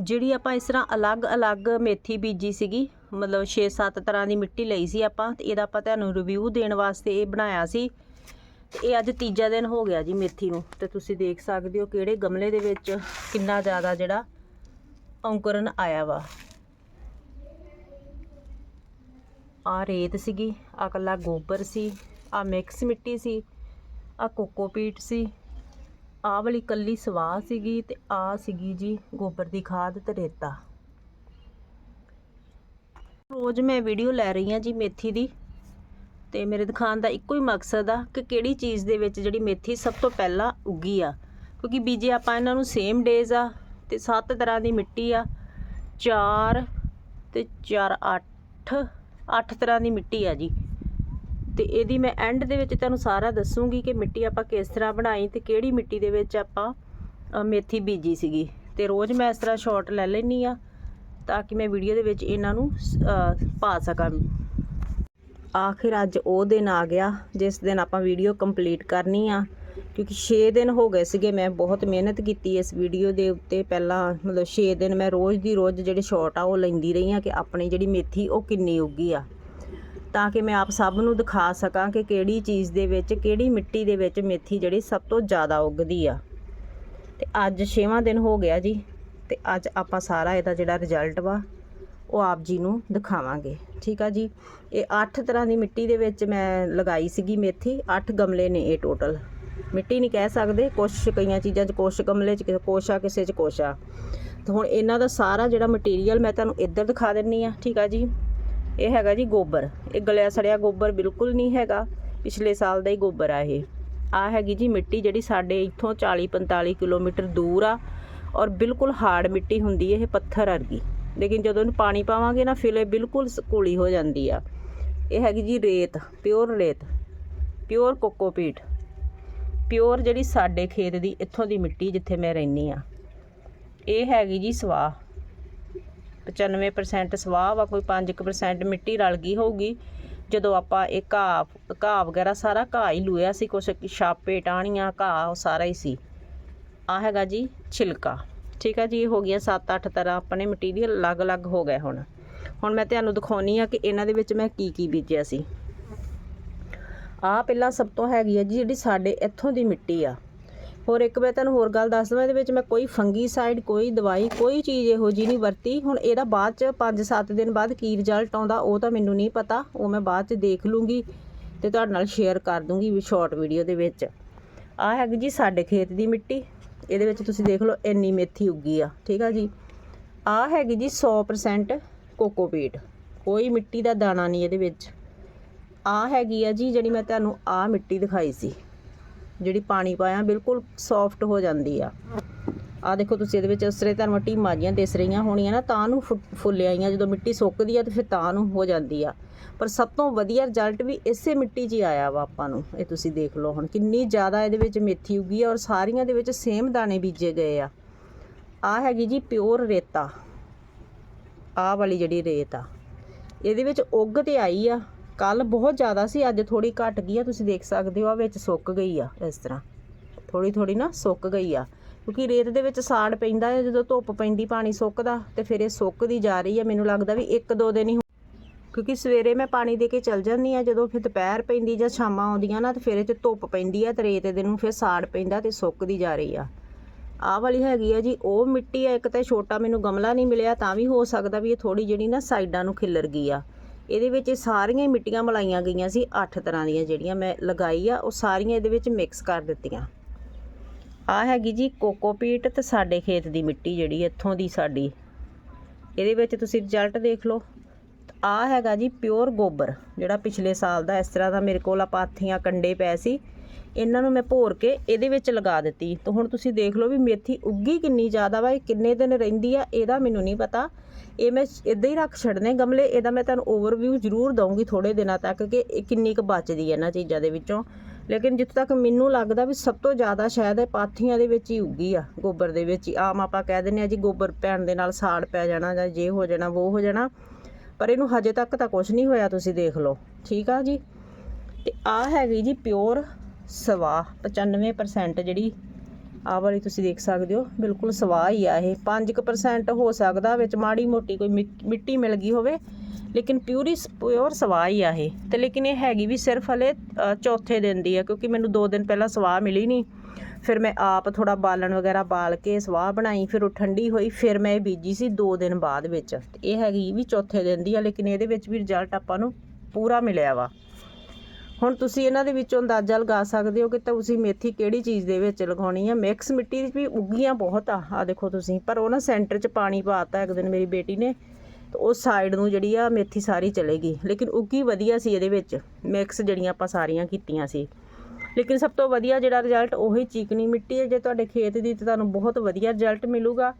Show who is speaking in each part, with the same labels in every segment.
Speaker 1: ਜਿਹੜੀ ਆਪਾਂ ਇਸ ਤਰ੍ਹਾਂ ਅਲੱਗ-ਅਲੱਗ ਮੇਥੀ ਬੀਜੀ ਸੀਗੀ, ਮਤਲਬ 6-7 ਤਰ੍ਹਾਂ ਦੀ ਮਿੱਟੀ ਲਈ ਸੀ ਆਪਾਂ, ਤੇ ਇਹਦਾ ਆਪਾਂ ਤੁਹਾਨੂੰ ਰਿਵਿਊ ਦੇਣ ਵਾਸਤੇ ਇਹ ਬਣਾਇਆ ਸੀ। ਤੇ ਇਹ ਅੱਜ ਤੀਜਾ ਦਿਨ ਹੋ ਗਿਆ ਜੀ ਮੇਥੀ ਨੂੰ, ਤੇ ਤੁਸੀਂ ਦੇਖ ਸਕਦੇ ਹੋ ਕਿਹੜੇ ਗਮਲੇ ਦੇ ਵਿੱਚ ਕਿੰਨਾ ਜ਼ਿਆਦਾ ਜਿਹੜਾ ਔਂਕਰਨ ਆਇਆ ਵਾ। ਆ ਰੇਤ ਸੀਗੀ ਆ ਕੱਲਾ ਗੋਬਰ ਸੀ ਆ ਮਿਕਸ ਮਿੱਟੀ ਸੀ ਆ ਕੋਕੋਪੀਟ ਸੀ ਆਹ ਵਾਲੀ ਕੱਲੀ ਸਵਾਹ ਸੀਗੀ ਤੇ ਆ ਸੀਗੀ ਜੀ ਗੋਬਰ ਦੀ ਖਾਦ ਤੇ ਰੇਤਾ। ਰੋਜ਼ ਮੈਂ ਵੀਡੀਓ ਲੈ ਰਹੀ ਹਾਂ ਜੀ ਮੇਥੀ ਦੀ ਤੇ ਮੇਰੇ ਦਿਖਾਉਣ ਦਾ ਇੱਕੋ ਹੀ ਮਕਸਦ ਆ ਕਿ ਕਿਹੜੀ ਚੀਜ਼ ਦੇ ਵਿੱਚ ਜਿਹੜੀ ਮੇਥੀ ਸਭ ਤੋਂ ਪਹਿਲਾਂ ਉੱਗੀ ਆ। ਕਿਉਂਕਿ ਬੀਜੇ ਆਪਾਂ ਇਹਨਾਂ ਨੂੰ ਸੇਮ ਡੇਜ਼ ਆ ਤੇ ਸੱਤ ਤਰ੍ਹਾਂ ਦੀ ਮਿੱਟੀ ਆ, ਚਾਰ ਤੇ ਚਾਰ 8 8 ਤਰ੍ਹਾਂ ਦੀ ਮਿੱਟੀ ਆ ਜੀ। ਤੇ ਇਹਦੀ ਮੈਂ ਐਂਡ ਦੇ ਵਿੱਚ ਤੁਹਾਨੂੰ ਸਾਰਾ ਦੱਸੂਗੀ ਕਿ ਮਿੱਟੀ ਆਪਾਂ ਕਿਸ ਤਰ੍ਹਾਂ ਬਣਾਈ ਤੇ ਕਿਹੜੀ ਮਿੱਟੀ ਦੇ ਵਿੱਚ ਆਪਾਂ ਮੇਥੀ ਬੀਜੀ ਸੀਗੀ। ਤੇ ਰੋਜ਼ ਮੈਂ ਇਸ ਤਰ੍ਹਾਂ ਸ਼ਾਰਟ ਲੈ ਲੈਣੀ ਆ ਤਾਂ ਕਿ ਮੈਂ ਵੀਡੀਓ ਦੇ ਵਿੱਚ ਇਹਨਾਂ ਨੂੰ ਪਾ ਸਕਾਂ। ਆਖਿਰ ਅੱਜ ਉਹ ਦਿਨ ਆ ਗਿਆ ਜਿਸ ਦਿਨ ਆਪਾਂ ਵੀਡੀਓ ਕੰਪਲੀਟ ਕਰਨੀ ਆ। ਕਿਉਂਕਿ 6 ਦਿਨ ਹੋ ਗਏ ਸੀਗੇ, ਮੈਂ ਬਹੁਤ ਮਿਹਨਤ ਕੀਤੀ ਇਸ ਵੀਡੀਓ ਦੇ ਉੱਤੇ। ਪਹਿਲਾਂ ਮਤਲਬ 6 ਦਿਨ ਮੈਂ ਰੋਜ਼ ਦੀ ਰੋਜ਼ ਜਿਹੜੇ ਸ਼ਾਰਟ ਆ ਉਹ ਲੈਂਦੀ ਰਹੀ ਆ ਕਿ ਆਪਣੀ ਜਿਹੜੀ ਮੇਥੀ ਉਹ ਕਿੰਨੀ ਉੱਗੀ ਆ। ਤਾਂ ਕਿ ਮੈਂ ਆਪ ਸਭ ਨੂੰ ਦਿਖਾ ਸਕਾਂ ਕਿ ਕਿਹੜੀ ਚੀਜ਼ ਦੇ ਵਿੱਚ, ਕਿਹੜੀ ਮਿੱਟੀ ਦੇ ਵਿੱਚ ਮੇਥੀ ਜਿਹੜੀ ਸਭ ਤੋਂ ਜ਼ਿਆਦਾ ਉੱਗਦੀ ਆ। ਤੇ ਅੱਜ 6ਵਾਂ ਦਿਨ ਹੋ ਗਿਆ ਜੀ, ਤੇ ਅੱਜ ਆਪਾਂ ਸਾਰਾ ਇਹਦਾ ਜਿਹੜਾ ਰਿਜ਼ਲਟ ਵਾ, ਉਹ ਆਪ ਜੀ ਨੂੰ ਦਿਖਾਵਾਂਗੇ। ਠੀਕ ਆ ਜੀ? ਇਹ 8 ਤਰ੍ਹਾਂ ਦੀ ਮਿੱਟੀ ਦੇ ਵਿੱਚ ਮੈਂ ਲਗਾਈ ਸੀਗੀ ਮੇਥੀ 8 ਗਮਲੇ ਨੇ ਇਹ ਟੋਟਲ ਮਿੱਟੀ ਨਹੀਂ ਕਹਿ ਸਕਦੇ, ਕੁਛ ਕਈਆਂ ਚੀਜ਼ਾਂ 'ਚ ਕੁਛ ਗਮਲੇ 'ਚ ਕੋਸ਼ਾ ਕਿਸੇ 'ਚ ਕੋਸ਼ਾ ਤੇ ਹੁਣ ਇਹਨਾਂ ਦਾ ਸਾਰਾ ਜਿਹੜਾ ਮਟੀਰੀਅਲ ਮੈਂ ਤੁਹਾਨੂੰ ਇੱਧਰ ਦਿਖਾ ਦਿੰਨੀ ਆ। ਠੀਕ ਆ ਜੀ? ਇਹ ਹੈਗਾ ਜੀ ਗੋਬਰ। ਇਹ ਗਲਿਆ ਸੜਿਆ ਗੋਬਰ ਬਿਲਕੁਲ ਨਹੀਂ ਹੈਗਾ। ਪਿਛਲੇ ਸਾਲ ਦਾ ਹੀ ਗੋਬਰ ਆ ਇਹ। ਆ ਹੈਗੀ ਜੀ ਮਿੱਟੀ ਜਿਹੜੀ ਸਾਡੇ ਇੱਥੋਂ 40 45 ਕਿਲੋਮੀਟਰ ਦੂਰ ਆ ਔਰ ਬਿਲਕੁਲ ਹਾਰਡ ਮਿੱਟੀ ਹੁੰਦੀ ਇਹ ਪੱਥਰ ਵਰਗੀ। ਲੇਕਿਨ ਜਦੋਂ ਇਹਨੂੰ ਪਾਣੀ ਪਾਵਾਂਗੇ ਨਾ ਫਿਰ ਇਹ ਬਿਲਕੁਲ ਘੁਲੀ ਹੋ ਜਾਂਦੀ ਆ। ਇਹ ਹੈਗੀ ਜੀ ਰੇਤ, ਪਿਓਰ ਰੇਤ, ਪਿਓਰ ਕੋਕੋਪੀਟ ਪਿਓਰ ਜਿਹੜੀ ਸਾਡੇ ਖੇਤ ਦੀ ਇੱਥੋਂ ਦੀ ਮਿੱਟੀ ਜਿੱਥੇ ਮੈਂ ਰਹਿੰਦੀ ਆ। ਇਹ ਹੈਗੀ ਜੀ ਸਵਾਹ। 95% ਸਵਾਹ ਵਾ, ਕੋਈ 5% ਮਿੱਟੀ ਰਲ ਗਈ ਹੋਊਗੀ। ਜਦੋਂ ਆਪਾਂ ਇਹ ਘਾਹ ਘਾਹ ਵਗੈਰਾ ਸਾਰਾ ਘਾਹ ਹੀ ਲੂਇਆ ਸੀ, ਕੁਛ ਛਾਪੇ, ਟਾਹਣੀਆਂ, ਘਾਹ, ਉਹ ਸਾਰਾ ਹੀ ਸੀ। ਆ ਹੈਗਾ ਜੀ ਛਿਲਕਾ। ਠੀਕ ਆ ਜੀ ਹੋ ਗਿਆ 7-8 ਤਰ੍ਹਾਂ ਆਪਣੇ ਮਟੀਰੀਅਲ ਅਲੱਗ-ਅਲੱਗ ਹੋ ਗਏ ਹੁਣ। ਹੁਣ ਮੈਂ ਤੁਹਾਨੂੰ ਦਿਖਾਉਣੀ ਆ ਕਿ ਇਹਨਾਂ ਦੇ ਵਿੱਚ ਮੈਂ ਕੀ ਕੀ ਬੀਜਿਆ ਸੀ। ਆ ਪਹਿਲਾਂ ਸਭ ਤੋਂ ਹੈਗੀ ਆ ਜੀ ਜਿਹੜੀ ਸਾਡੇ ਇੱਥੋਂ ਦੀ ਮਿੱਟੀ ਆ। ਹੋਰ ਇੱਕ ਮੈਂ ਤੁਹਾਨੂੰ ਹੋਰ ਗੱਲ ਦੱਸ ਦਵਾਂ ਇਹਦੇ ਵਿੱਚ ਮੈਂ ਕੋਈ ਫੰਗੀਸਾਈਡ, ਕੋਈ ਦਵਾਈ, ਕੋਈ ਚੀਜ਼ ਇਹੋ ਜੀ ਨਹੀਂ ਵਰਤੀ। ਹੁਣ ਇਹਦਾ ਬਾਅਦ ਚ 5-7 ਦਿਨ ਬਾਅਦ ਕੀ ਰਿਜ਼ਲਟ ਆਉਂਦਾ, ਉਹ ਤਾਂ ਮੈਨੂੰ ਨਹੀਂ ਪਤਾ। ਉਹ ਮੈਂ ਬਾਅਦ ਚ ਦੇਖ ਲੂੰਗੀ ਤੇ ਤੁਹਾਡੇ ਨਾਲ ਸ਼ੇਅਰ ਕਰ ਦੂੰਗੀ ਵੀ ਸ਼ਾਰਟ ਵੀਡੀਓ ਦੇ ਵਿੱਚ। ਆ ਹੈਗੀ ਜੀ ਸਾਡੇ ਖੇਤ ਦੀ ਮਿੱਟੀ। ਇਹਦੇ ਵਿੱਚ ਤੁਸੀਂ ਦੇਖ ਲਓ ਇੰਨੀ ਮੇਥੀ ਉੱਗੀ ਆ, ਠੀਕ ਆ ਜੀ। ਆ ਹੈਗੀ ਜੀ 100% ਕੋਕੋਪੀਟ ਕੋਈ ਮਿੱਟੀ ਦਾ ਦਾਣਾ ਨਹੀਂ ਇਹਦੇ ਵਿੱਚ। ਆ ਹੈਗੀ ਆ ਜੀ, ਜਿਹੜੀ ਮੈਂ ਤੁਹਾਨੂੰ ਆ ਮਿੱਟੀ ਦਿਖਾਈ ਸੀ। ਜਿਹੜੀ ਪਾਣੀ ਪਾਇਆ, ਬਿਲਕੁਲ ਸੌਫਟ ਹੋ ਜਾਂਦੀ ਆ। ਆ ਦੇਖੋ ਤੁਸੀਂ ਇਹਦੇ ਵਿੱਚ ਅਸਰੇ ਧਰਮ ਟੀਮਾਂ ਜੀਆਂ ਦਿਸ ਰਹੀਆਂ ਹੋਣੀਆਂ ਨਾ, ਤਾਂ ਨੂੰ ਫੁੱਲਿਆ ਫੁੱਲ ਆਈਆਂ, ਜਦੋਂ ਮਿੱਟੀ ਸੁੱਕਦੀ ਆ ਤੇ ਫਿਰ ਤਾਂ ਨੂੰ ਹੋ ਜਾਂਦੀ ਆ। ਪਰ ਸਭ ਤੋਂ ਵਧੀਆ ਰਿਜ਼ਲਟ ਵੀ ਇਸੇ ਮਿੱਟੀ 'ਚ ਹੀ ਆਇਆ ਵਾ ਆਪਾਂ ਨੂੰ, ਇਹ ਤੁਸੀਂ ਦੇਖ ਲਓ ਹੁਣ। ਕਿੰਨੀ ਜ਼ਿਆਦਾ ਇਹਦੇ ਵਿੱਚ ਮੇਥੀ ਉੱਗੀ ਆ ਔਰ ਸਾਰੀਆਂ ਦੇ ਵਿੱਚ ਸੇਮ ਦਾਣੇ ਬੀਜੇ ਗਏ ਆ। ਆ ਹੈਗੀ ਜੀ ਪਿਓਰ ਰੇਤਾ। ਆ ਵਾਲੀ ਜਿਹੜੀ ਰੇਤ ਆ, ਇਹਦੇ ਵਿੱਚ ਉੱਗ ਤੇ ਆਈ ਆ। ਕੱਲ ਬਹੁਤ ਜ਼ਿਆਦਾ ਸੀ, ਅੱਜ ਥੋੜੀ ਘਟ ਗਈ ਆ, ਤੁਸੀਂ ਦੇਖ ਸਕਦੇ ਹੋ ਆ ਵਿੱਚ ਸੁੱਕ ਗਈ ਆ ਇਸ ਤਰ੍ਹਾਂ। ਥੋੜੀ ਥੋੜੀ ਨਾ ਸੁੱਕ ਗਈ ਆ, ਕਿਉਂਕਿ ਰੇਤ ਦੇ ਵਿੱਚ ਸਾੜ ਪੈਂਦਾ ਹੈ, ਜਦੋਂ ਧੁੱਪ ਪੈਂਦੀ ਪਾਣੀ ਸੁੱਕਦਾ ਤੇ ਫਿਰ ਇਹ ਸੁੱਕਦੀ ਜਾ ਰਹੀ ਆ, ਮੈਨੂੰ ਲੱਗਦਾ ਵੀ ਇੱਕ ਦੋ ਦਿਨ ਹੀ ਕਿਉਂਕਿ ਸਵੇਰੇ ਮੈਂ ਪਾਣੀ ਦੇ ਕੇ ਚਲ ਜਾਂਦੀ ਆ, ਜਦੋਂ ਫਿਰ ਦੁਪਹਿਰ ਪੈਂਦੀ ਜਾਂ ਸ਼ਾਮਾਂ ਆਉਂਦੀਆਂ ਨਾ, ਤੇ ਫਿਰ ਇਹ 'ਚ ਧੁੱਪ ਪੈਂਦੀ ਆ ਤੇ ਰੇਤ ਦੇ ਨੂੰ ਫਿਰ ਸਾੜ ਪੈਂਦਾ ਤੇ ਸੁੱਕਦੀ ਜਾ ਰਹੀ ਆ। ਆਹ ਵਾਲੀ ਹੈਗੀ ਆ ਜੀ, ਉਹ ਮਿੱਟੀ ਆ, ਇੱਕ ਤਾਂ ਛੋਟਾ ਮੈਨੂੰ ਗਮਲਾ ਨਹੀਂ ਮਿਲਿਆ, ਤਾਂ ਵੀ ਹੋ ਸਕਦਾ ਵੀ ਇਹ ਥੋੜੀ ਜਿਹੜੀ ਨਾ ਸਾਈਡਾਂ ਨੂੰ ਖਿੱਲਰ ਗਈ ਆ। ਇਹਦੇ ਵਿੱਚ ਇਹ ਸਾਰੀਆਂ ਹੀ ਮਿੱਟੀਆਂ ਮਲਾਈਆਂ ਗਈਆਂ ਸੀ 8 ਤਰ੍ਹਾਂ ਦੀਆਂ ਜਿਹੜੀਆਂ ਮੈਂ ਲਗਾਈ ਆ, ਉਹ ਸਾਰੀਆਂ ਇਹਦੇ ਵਿੱਚ ਮਿਕਸ ਕਰ ਦਿੱਤੀਆਂ। ਆ ਹੈਗੀ ਜੀ ਕੋਕੋਪੀਟ ਤੇ ਸਾਡੇ ਖੇਤ ਦੀ ਮਿੱਟੀ ਜਿਹੜੀ ਇੱਥੋਂ ਦੀ ਸਾਡੀ। ਇਹਦੇ ਵਿੱਚ ਤੁਸੀਂ ਰਿਜ਼ਲਟ ਦੇਖ ਲਓ। ਆ ਹੈਗਾ ਜੀ ਪਿਓਰ ਗੋਬਰ, ਜਿਹੜਾ ਪਿਛਲੇ ਸਾਲ ਦਾ ਇਸ ਤਰ੍ਹਾਂ ਦਾ ਮੇਰੇ ਕੋਲ ਆ ਪਾਥੀਆਂ ਕੰਡੇ ਪਏ ਸੀ। ਇਹਨਾਂ ਨੂੰ ਮੈਂ ਭੋਰ ਕੇ ਇਹਦੇ ਵਿੱਚ ਲਗਾ ਦਿੱਤੀ। ਤਾਂ ਹੁਣ ਤੁਸੀਂ ਦੇਖ ਲਓ ਵੀ ਮੇਥੀ ਉੱਗੀ ਕਿੰਨੀ ਜ਼ਿਆਦਾ ਵਾ, ਇਹ ਕਿੰਨੇ ਦਿਨ ਰਹਿੰਦੀ ਆ, ਇਹਦਾ ਮੈਨੂੰ ਨਹੀਂ ਪਤਾ। ਇਹ ਮੈਂ ਇਦਾਂ ਹੀ ਰੱਖ ਛੱਡਨੇ ਗਮਲੇ, ਇਹਦਾ ਮੈਂ ਤੁਹਾਨੂੰ ਓਵਰਵਿਊ ਜ਼ਰੂਰ ਦਊਂਗੀ ਥੋੜੇ ਦਿਨਾਂ ਤੱਕ ਕਿ ਇਹ ਕਿੰਨੀ ਕੁ ਬਚਦੀ ਹੈ ਇਹਨਾਂ ਚੀਜ਼ਾਂ ਦੇ ਵਿੱਚੋਂ। ਲੇਕਿਨ ਜਿੱਥੇ ਤੱਕ ਮੈਨੂੰ ਲੱਗਦਾ ਵੀ ਸਭ ਤੋਂ ਜ਼ਿਆਦਾ ਸ਼ਾਇਦ ਇਹ ਪਾਥੀਆਂ ਦੇ ਵਿੱਚ ਹੀ ਉੱਗੀ ਆ, ਗੋਬਰ ਦੇ ਵਿੱਚ ਹੀ। ਆਮ ਆਪਾਂ ਕਹਿ ਦਿੰਦੇ ਆ ਜੀ ਗੋਬਰ ਪੈਣ ਦੇ ਨਾਲ ਸਾੜ ਪੈ ਜਾਣਾ ਜਾਂ ਜੇ ਹੋ ਜਾਣਾ ਉਹ ਹੋ ਜਾਣਾ। ਪਰ ਇਹਨੂੰ ਹਜੇ ਤੱਕ ਤਾਂ ਕੁਝ ਨਹੀਂ ਹੋਇਆ, ਤੁਸੀਂ ਦੇਖ ਲਓ। ਠੀਕ ਆ ਜੀ? ਤੇ ਆ ਹੈਗੀ ਜੀ ਪਿਓਰ ਸਵਾ 95% ਜਿਹੜੀ ਆਹ ਵਾਲੀ ਤੁਸੀਂ ਦੇਖ ਸਕਦੇ ਹੋ, ਬਿਲਕੁਲ ਸਵਾਹ ਹੀ ਆ ਇਹ। 5% ਹੋ ਸਕਦਾ ਵਿੱਚ ਮਾੜੀ ਮੋਟੀ ਕੋਈ ਮਿ- ਮਿੱਟੀ ਮਿਲ ਗਈ ਹੋਵੇ, ਲੇਕਿਨ ਪਿਊਰੀ ਪਿਓਰ ਸਵਾਹ ਹੀ ਆ ਇਹ। ਤੇ ਲੇਕਿਨ ਇਹ ਹੈਗੀ ਵੀ ਸਿਰਫ ਹਲੇ ਚੌਥੇ ਦਿਨ ਦੀ ਆ, ਕਿਉਂਕਿ ਮੈਨੂੰ 2 ਦਿਨ ਪਹਿਲਾਂ ਸਵਾਹ ਮਿਲੀ ਨਹੀਂ ਫਿਰ ਮੈਂ ਆਪ ਥੋੜਾ ਬਾਲਣ ਵਗੈਰਾ ਬਾਲ ਕੇ ਸਵਾਹ ਬਣਾਈ, ਫਿਰ ਉਹ ਠੰਡੀ ਹੋਈ, ਫਿਰ ਮੈਂ ਇਹ ਬੀਜੀ ਸੀ 2 ਦਿਨ ਬਾਅਦ ਵਿੱਚ। ਇਹ ਹੈਗੀ ਵੀ ਚੌਥੇ ਦਿਨ ਦੀ ਆ, ਲੇਕਿਨ ਇਹਦੇ ਵਿੱਚ ਵੀ ਰਿਜ਼ਲਟ ਆਪਾਂ ਨੂੰ ਪੂਰਾ ਮਿਲਿਆ ਵਾ। ਹੁਣ ਤੁਸੀਂ ਇਹਨਾਂ ਦੇ ਵਿੱਚੋਂ ਅੰਦਾਜ਼ਾ ਲਗਾ ਸਕਦੇ ਹੋ ਕਿ ਤੁਸੀਂ ਮੇਥੀ ਕਿਹੜੀ ਚੀਜ਼ ਦੇ ਵਿੱਚ ਲਗਾਉਣੀ ਆ? ਮਿਕਸ ਮਿੱਟੀ ਵਿੱਚ ਵੀ ਉੱਗੀਆਂ ਬਹੁਤ ਆ। ਆ ਦੇਖੋ ਤੁਸੀਂ, ਪਰ ਉਹ ਨਾ ਸੈਂਟਰ 'ਚ ਪਾਣੀ ਪਾਤਾ ਇੱਕ ਦਿਨ ਮੇਰੀ ਬੇਟੀ ਨੇ, ਤੇ ਉਹ ਸਾਈਡ ਨੂੰ ਜਿਹੜੀ ਆ ਮੇਥੀ ਸਾਰੀ ਚਲੇਗੀ ਲੇਕਿਨ ਉੱਗੀ ਵਧੀਆ ਸੀ ਇਹਦੇ ਵਿੱਚ ਮਿਕਸ ਜਿਹੜੀਆਂ ਆਪਾਂ ਸਾਰੀਆਂ ਕੀਤੀਆਂ ਸੀ। ਲੇਕਿਨ ਸਭ ਤੋਂ ਵਧੀਆ ਜਿਹੜਾ ਰਿਜ਼ਲਟ ਉਹੀ ਚੀਕਣੀ ਮਿੱਟੀ ਹੈ ਜੇ ਤੁਹਾਡੇ ਖੇਤ ਦੀ ਤੇ ਤੁਹਾਨੂੰ ਬਹੁਤ ਵਧੀਆ ਰਿਜ਼ਲਟ ਮਿਲੂਗਾ।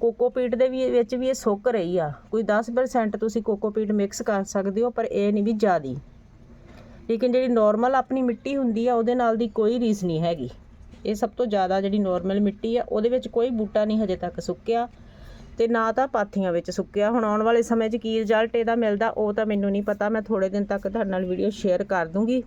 Speaker 1: ਕੋਕੋਪੀਟ ਦੇ ਵੀ ਵਿੱਚ ਵੀ ਇਹ ਸੁੱਕ ਰਹੀ ਆ। ਕੋਈ 10% ਤੁਸੀਂ ਕੋਕੋਪੀਟ ਮਿਕਸ ਕਰ ਸਕਦੇ ਹੋ, ਪਰ ਇਹ ਨਹੀਂ ਵੀ ਜ਼ਿਆਦੀ। ਲੇਕਿਨ ਜਿਹੜੀ ਨਾਰਮਲ ਆਪਣੀ ਮਿੱਟੀ ਹੁੰਦੀ ਆ, ਉਹਦੇ ਨਾਲ ਦੀ ਕੋਈ ਰੀਸ ਨਹੀਂ ਹੈਗੀ। ਇਹ ਸਭ ਤੋਂ ਜ਼ਿਆਦਾ ਜਿਹੜੀ ਨਾਰਮਲ ਮਿੱਟੀ ਆ, ਉਹਦੇ ਵਿੱਚ ਕੋਈ ਬੂਟਾ ਨਹੀਂ ਹਜੇ ਤੱਕ ਸੁੱਕਿਆ ਤੇ ਨਾ ਤਾਂ ਪਾਥੀਆਂ ਵਿੱਚ ਸੁੱਕਿਆ। ਹੁਣ ਆਉਣ ਵਾਲੇ ਸਮੇਂ 'ਚ ਕੀ ਰਿਜ਼ਲਟ ਇਹਦਾ ਮਿਲਦਾ, ਉਹ ਤਾਂ ਮੈਨੂੰ ਨਹੀਂ ਪਤਾ। ਮੈਂ ਥੋੜੇ ਦਿਨ ਤੱਕ ਤੁਹਾਡੇ ਨਾਲ ਵੀਡੀਓ ਸ਼ੇਅਰ ਕਰ ਦੂੰਗੀ।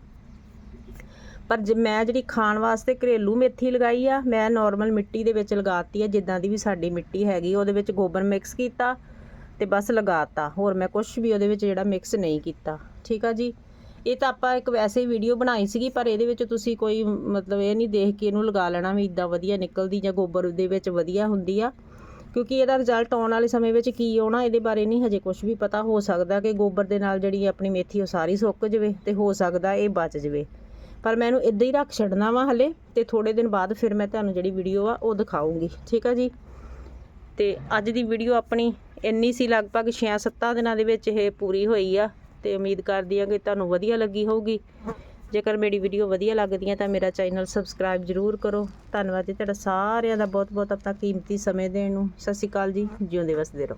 Speaker 1: ਪਰ ਜੇ ਮੈਂ ਜਿਹੜੀ ਖਾਣ ਵਾਸਤੇ ਘਰੇਲੂ ਮੇਥੀ ਲਗਾਈ ਆ, ਮੈਂ ਨਾਰਮਲ ਮਿੱਟੀ ਦੇ ਵਿੱਚ ਲਗਾਤੀ ਆ, ਜਿੱਦਾਂ ਦੀ ਵੀ ਸਾਡੀ ਮਿੱਟੀ ਹੈਗੀ, ਉਹਦੇ ਵਿੱਚ ਗੋਬਰ ਮਿਕਸ ਕੀਤਾ ਤੇ ਬਸ ਲਗਾਤਾ। ਹੋਰ ਮੈਂ ਕੁਝ ਵੀ ਉਹਦੇ ਵਿੱਚ ਜਿਹੜਾ ਮਿਕਸ ਨਹੀਂ ਕੀਤਾ। ਠੀਕ ਆ ਜੀ? ਇਹ ਤਾਂ ਆਪਾਂ ਇੱਕ ਵੈਸੇ ਹੀ ਵੀਡੀਓ ਬਣਾਈ ਸੀਗੀ, ਪਰ ਇਹਦੇ ਵਿੱਚ ਤੁਸੀਂ ਕੋਈ ਮਤਲਬ ਇਹ ਨਹੀਂ ਦੇਖ ਕੇ ਇਹਨੂੰ ਲਗਾ ਲੈਣਾ ਵੀ ਇਦਾਂ ਵਧੀਆ ਨਿਕਲਦੀ ਜਾਂ ਗੋਬਰ ਦੇ ਵਿੱਚ ਵਧੀਆ ਹੁੰਦੀ ਆ। ਕਿਉਂਕਿ ਇਹਦਾ ਰਿਜ਼ਲਟ ਆਉਣ ਵਾਲੇ ਸਮੇਂ ਵਿੱਚ ਕੀ ਆਉਣਾ, ਇਹਦੇ ਬਾਰੇ ਨਹੀਂ ਹਜੇ ਕੁਝ ਵੀ ਪਤਾ। ਹੋ ਸਕਦਾ ਕਿ ਗੋਬਰ ਦੇ ਨਾਲ ਜਿਹੜੀ ਆਪਣੀ ਮੇਥੀ ਉਹ ਸਾਰੀ ਸੁੱਕ ਜਵੇ ਤੇ ਹੋ ਸਕਦਾ ਇਹ ਬਚ ਜਵੇ। ਪਰ ਮੈਂ ਇਹਨੂੰ ਇਦਾਂ ਹੀ ਰੱਖ ਛੱਡਣਾ ਵਾ ਹਲੇ ਤੇ ਥੋੜੇ ਦਿਨ ਬਾਅਦ ਫਿਰ ਮੈਂ ਤੁਹਾਨੂੰ ਜਿਹੜੀ ਵੀਡੀਓ ਆ, ਉਹ ਦਿਖਾਉਂਗੀ ਠੀਕ ਆ ਜੀ? ਤੇ ਅੱਜ ਦੀ ਵੀਡੀਓ ਆਪਣੀ ਇੰਨੀ ਸੀ, ਲਗਭਗ 6-7 ਦਿਨਾਂ ਦੇ ਵਿੱਚ ਇਹ ਪੂਰੀ ਹੋਈ ਆ। ਤੇ ਉਮੀਦ ਕਰਦੀ ਹਾਂ ਕਿ ਤੁਹਾਨੂੰ ਵਧੀਆ ਲੱਗੀ ਹੋਊਗੀ। ਜੇਕਰ ਮੇਰੀ ਵੀਡੀਓ ਵਧੀਆ ਲੱਗਦੀ ਹੈ ਤਾਂ ਮੇਰਾ ਚੈਨਲ ਸਬਸਕ੍ਰਾਈਬ ਜ਼ਰੂਰ ਕਰੋ। ਧੰਨਵਾਦ ਜੀ ਤੁਹਾਡਾ ਸਾਰਿਆਂ ਦਾ ਬਹੁਤ ਬਹੁਤ ਆਪਣਾ ਕੀਮਤੀ ਸਮੇਂ ਦੇਣ ਨੂੰ। ਸਤਿ ਸ਼੍ਰੀ ਅਕਾਲ ਜੀ। ਜਿਉਂਦੇ ਵਸਦੇ ਰਹੋ।